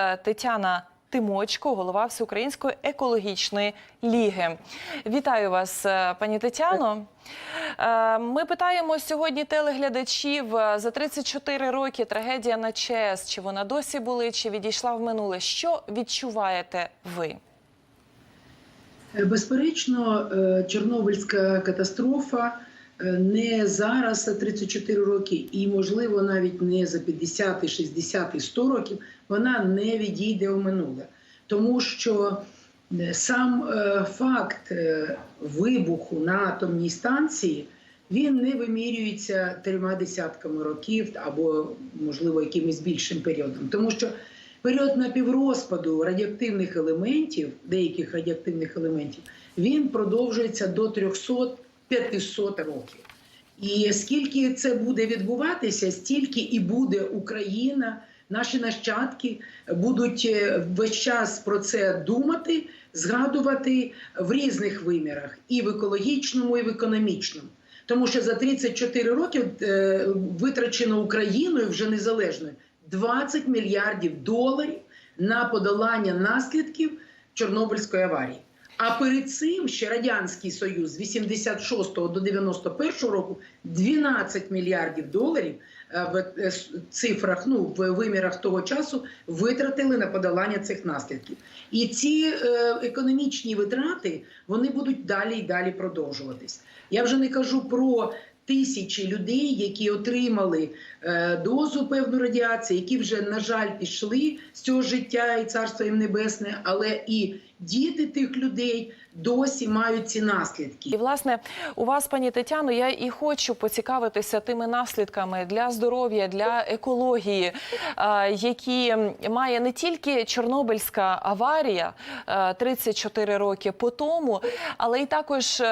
Е, Тетяна Тимочко, голова Всеукраїнської екологічної ліги. Вітаю вас, е, пані Тетяно. Е, Ми питаємо сьогодні телеглядачів за 34 роки трагедія на ЧАЕС. Чи вона досі були, чи відійшла в минуле? Що відчуваєте ви? Безперечно, Чорнобильська катастрофа не зараз за 34 роки, і, можливо, навіть не за 50, 60, 100 років, вона не відійде у минуле. Тому що е, сам е, факт е, вибуху на атомній станції він не вимірюється трьома десятками років або, можливо, якимось більшим періодом. Тому що період напіврозпаду радіоактивних елементів, деяких радіоактивних елементів, він продовжується до 300-500 років. І скільки це буде відбуватися, стільки і буде Україна, наші нащадки будуть е, весь час про це думати, згадувати в різних вимірах, і в екологічному, і в економічному. Тому що за 34 роки е, витрачено Україною вже незалежною 20 мільярдів доларів на подолання наслідків Чорнобильської аварії. А перед цим ще Радянський Союз з 86 до 91 року 12 мільярдів доларів в е, цифрах, ну в вимірах того часу витратили на подолання цих наслідків. І ці е, економічні витрати вони будуть далі і далі продовжуватись. Я вже не кажу про тисячі людей, які отримали е, дозу певну радіації, які вже, на жаль, пішли з цього життя і царство їм небесне, але і діти тих людей досі мають ці наслідки. І власне у вас, пані Тетяно, я і хочу поцікавитися тими наслідками для здоров'я, для екології, які має не тільки Чорнобильська аварія е, 34 роки по тому, але й також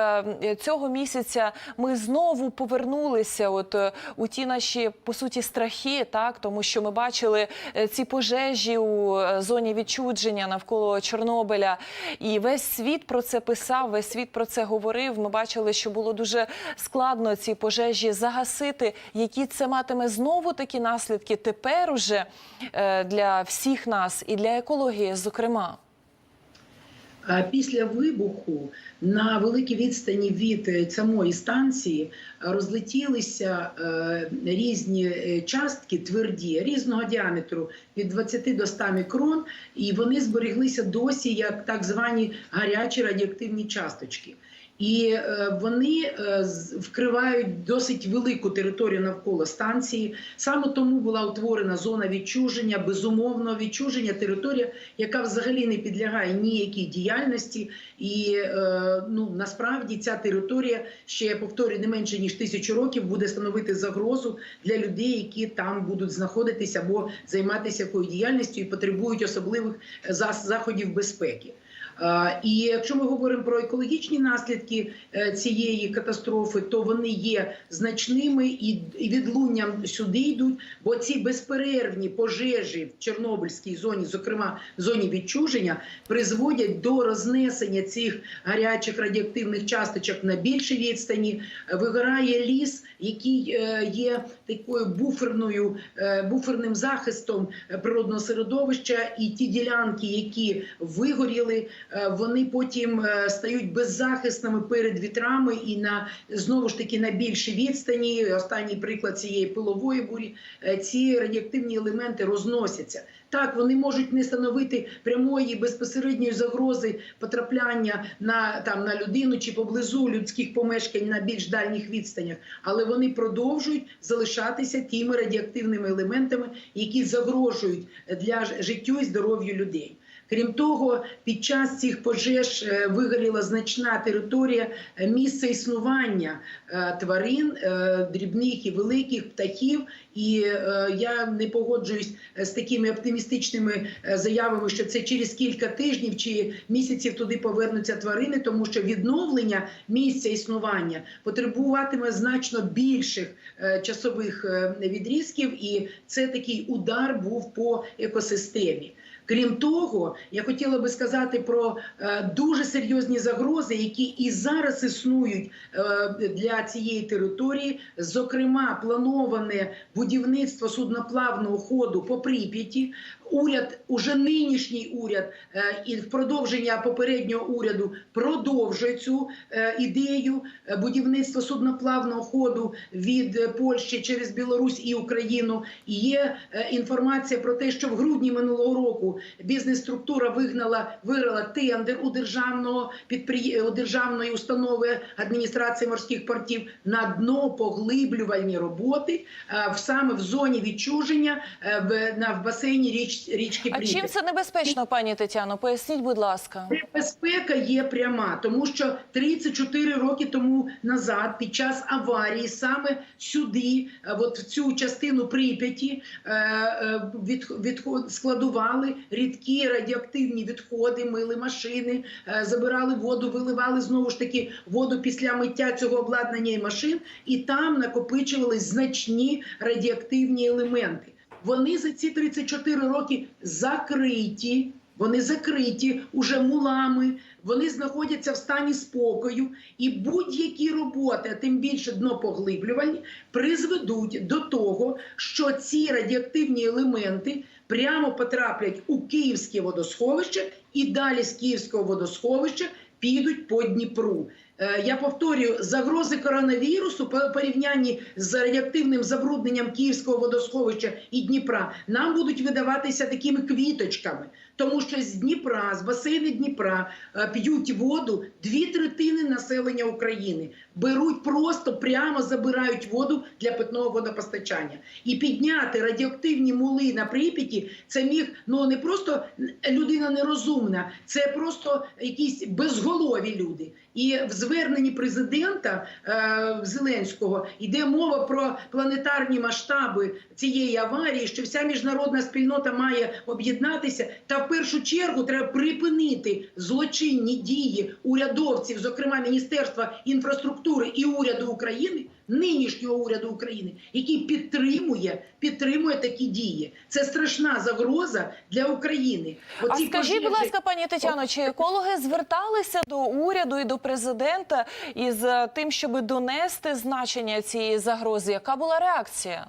цього місяця ми знову повернулися. От е, у ті наші по суті страхи, так тому що ми бачили е, ці пожежі у е, зоні відчудження навколо Чорнобиля, і весь світ про це писав, весь світ про це говорив. Ми бачили, що було дуже складно ці пожежі загасити. Які це матиме знову такі наслідки тепер уже е, для всіх нас і для екології, зокрема. Після вибуху на великій відстані від е, самої станції розлетілися е, різні е, частки тверді різного діаметру від 20 до 100 мікрон, і вони зберіглися досі як так звані гарячі радіоактивні часточки. І е, вони е, вкривають досить велику територію навколо станції. Саме тому була утворена зона відчуження, безумовно відчуження, територія, яка взагалі не підлягає ніякій діяльності. І е, ну насправді ця територія ще я повторюю, не менше ніж тисячу років буде становити загрозу для людей, які там будуть знаходитися або займатися якою діяльністю і потребують особливих заходів безпеки. І якщо ми говоримо про екологічні наслідки е, цієї катастрофи, то вони є значними і відлунням сюди йдуть, бо ці безперервні пожежі в Чорнобильській зоні, зокрема в зоні відчуження, призводять до рознесення цих гарячих радіоактивних часточок на більшій відстані. Вигорає ліс, який е, є такою буферною е, буферним захистом природного середовища, і ті ділянки, які вигоріли, е, вони потім стають беззахисними перед вітрами і на знову ж таки на більшій відстані. Останній приклад цієї пилової бурі ці радіоактивні елементи розносяться. Так, вони можуть не становити прямої безпосередньої загрози потрапляння на там на людину чи поблизу людських помешкань на більш дальніх відстанях, але вони продовжують залишатися тими радіоактивними елементами, які загрожують для життю і здоров'ю людей. Крім того, під час цих пожеж е, вигоріла значна територія е, місця існування е, тварин, дрібних і великих птахів. І я не погоджуюсь з такими оптимістичними заявами, що це через кілька тижнів чи місяців туди повернуться тварини, тому що відновлення місця існування потребуватиме значно більших часових відрізків, і це такий удар був по екосистемі. Крім того, я хотіла би сказати про е, дуже серйозні загрози, які і зараз існують е, для цієї території. Зокрема, плановане будівництво судноплавного ходу по Прип'яті. Уряд, уже нинішній уряд, е, і в продовження попереднього уряду продовжує цю е, ідею е, будівництва судноплавного ходу від Польщі через Білорусь і Україну. І є інформація про те, що в грудні минулого року бізнес-структура вигнала виграла тендер у державного підприє... у державної установи адміністрації морських портів на дно поглиблювальні роботи саме в зоні відчуження в, на в басейні річ, річки А чим це небезпечно, пані Тетяно? Поясніть, будь ласка. Небезпека є пряма, тому що 34 роки тому назад, під час аварії, саме сюди, е, от в цю частину Прип'яті, е, е, від, складували рідкі радіоактивні відходи, мили машини, забирали воду, виливали знову ж таки воду після миття цього обладнання і машин, і там накопичувались значні радіоактивні елементи. Вони за ці 34 роки закриті. Вони закриті уже мулами, вони знаходяться в стані спокою, і будь-які роботи, а тим більше днопоглиблювальні, призведуть до того, що ці радіоактивні елементи прямо потраплять у Київське водосховище і далі з Київського водосховища підуть по Дніпру. Е, Я повторюю, загрози коронавірусу по порівнянні з радіоактивним забрудненням Київського водосховища і Дніпра нам будуть видаватися такими квіточками, тому що з Дніпра, з басейну Дніпра е, п'ють воду дві третини населення України. Беруть просто прямо забирають воду для питного водопостачання. І підняти радіоактивні мули на Прип'яті – це міг ну не просто людина нерозумна, це просто якісь безголові люди. І в зверненні президента е, Зеленського йде мова про планетарні масштаби цієї аварії, що вся міжнародна спільнота має об'єднатися. Та в першу чергу треба припинити злочинні дії урядовців, зокрема Міністерства інфраструктури і уряду України, нинішнього уряду України, який підтримує, підтримує такі дії. Це страшна загроза для України. А Оці скажіть, будь ласка, пані Тетяно, чи екологи зверталися до уряду і до президента із е, тим, щоб донести значення цієї загрози? Яка була реакція?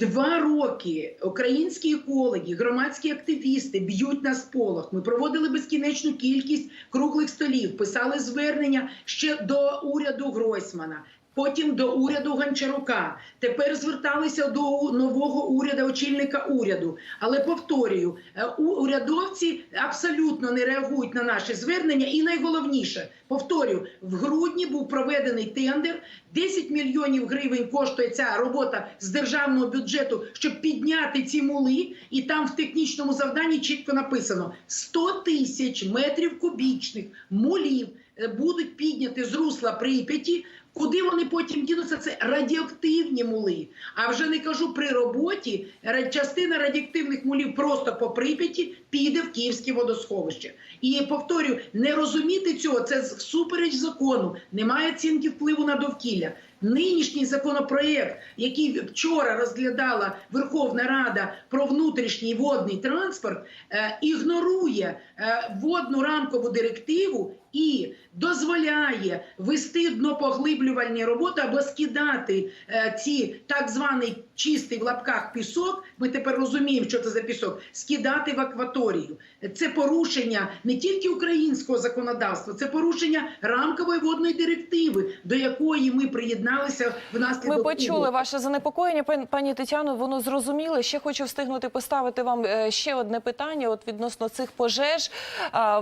Два роки українські екологи, громадські активісти б'ють на сполох. Ми проводили безкінечну кількість круглих столів, писали звернення ще до уряду Гройсмана. Потім до уряду Гончарука. Тепер зверталися до нового уряду, очільника уряду. Але повторюю, е, урядовці абсолютно не реагують на наші звернення. І найголовніше, повторюю, в грудні був проведений тендер. 10 мільйонів гривень коштує ця робота з державного бюджету, щоб підняти ці мули. І там в технічному завданні чітко написано: 100 тисяч метрів кубічних мулів е, будуть підняти з русла Прип'яті. Куди вони потім дінуться? Це радіоактивні мули. А вже не кажу при роботі. Частина радіоактивних мулів просто по Прип'яті піде в Київське водосховище. І повторюю, не розуміти цього це всупереч закону. Немає оцінки впливу на довкілля. Нинішній законопроект, який вчора розглядала Верховна Рада про внутрішній водний транспорт, е, ігнорує е, водну рамкову директиву і дозволяє вести днопоглиблювальні роботи або скидати е, ці так званий чистий в лапках пісок. Ми тепер розуміємо, що це за пісок, скидати в акваторію. Це порушення не тільки українського законодавства, це порушення рамкової водної директиви, до якої ми приєдналися внаслідок Ми почули ваше занепокоєння, пан- пані Тетяно. Воно зрозуміло. Ще хочу встигнути поставити вам е, ще одне питання. От відносно цих пожеж.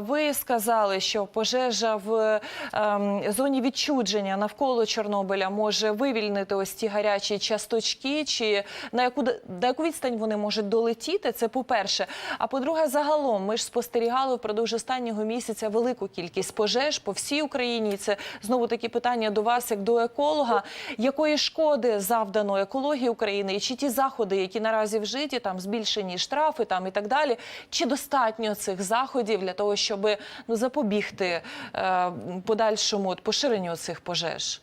Ви сказали, що пожежа в ем, зоні відчудження навколо Чорнобиля може вивільнити ось ті гарячі часточки, чи на яку на яку відстань вони можуть долетіти? Це по перше. А по-друге, загалом ми ж спостерігали впродовж останнього місяця велику кількість пожеж по всій Україні. Це знову такі питання до вас, як до еколога. Якої шкоди завдано екології України, і чи ті заходи, які наразі вжиті, там збільшені штрафи, там і так далі, чи достатньо цих заходів для того, щоб ну запобігти подальшому от, поширенню цих пожеж?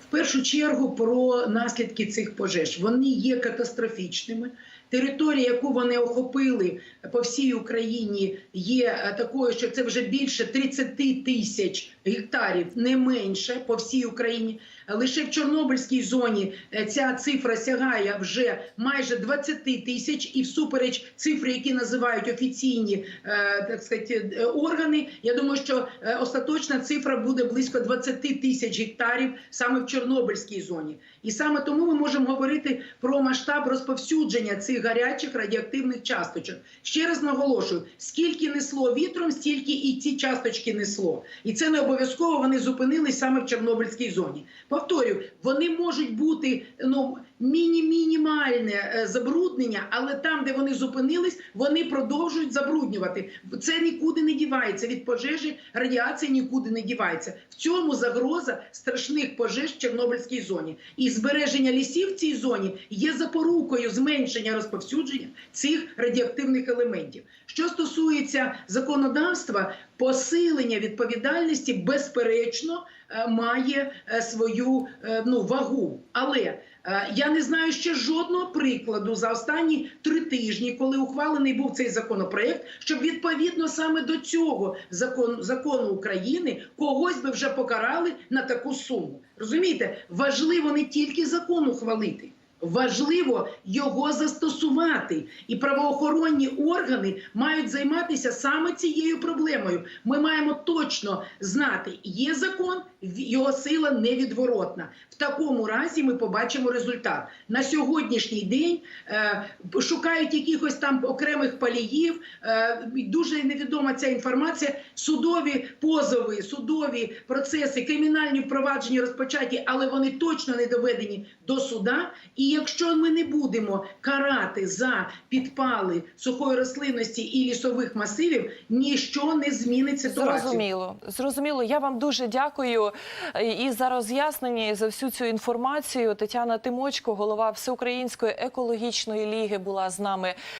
В першу чергу про наслідки цих пожеж. Вони є катастрофічними. Територія, яку вони охопили по всій Україні, є е, такою, що це вже більше 30 тисяч гектарів не менше по всій Україні. Лише в Чорнобильській зоні е, ця цифра сягає вже майже 20 тисяч, і всупереч цифри, які називають офіційні е, так сказати, е, органи. Я думаю, що остаточна цифра буде близько 20 тисяч гектарів саме в Чорнобильській зоні. І саме тому ми можемо говорити про масштаб розповсюдження цих гарячих радіоактивних часточок. Ще раз наголошую: скільки несло вітром, стільки і ці часточки несло. І це не обов'язково вони зупинились саме в Чорнобильській зоні. Повторюю, вони можуть бути ну міні-мінімальне е, забруднення, але там, де вони зупинились, вони продовжують забруднювати. Це нікуди не дівається від пожежі, радіація нікуди не дівається. В цьому загроза страшних пожеж в Чорнобильській зоні. І збереження лісів в цій зоні є запорукою зменшення розповсюдження цих радіоактивних елементів. Що стосується законодавства, посилення відповідальності безперечно має е, свою е, ну, вагу. Але е, я не знаю ще жодного прикладу за останні три тижні, коли ухвалений був цей законопроект, щоб відповідно саме до цього закону, закону України когось би вже покарали на таку суму. Розумієте, важливо не тільки закон ухвалити. Важливо його застосувати, і правоохоронні органи мають займатися саме цією проблемою. Ми маємо точно знати, є закон, його сила невідворотна. В такому разі ми побачимо результат. На сьогоднішній день е, шукають якихось там окремих паліїв. Е, дуже невідома ця інформація. Судові позови, судові процеси, кримінальні впровадження розпочаті, але вони точно не доведені до суда. І якщо ми не будемо карати за підпали сухої рослинності і лісових масивів, ніщо не змінить ситуацію. Зрозуміло, зрозуміло. Я вам дуже дякую е, і за роз'яснення, і за всю цю інформацію. Тетяна Тимочко, голова Всеукраїнської екологічної ліги, була з нами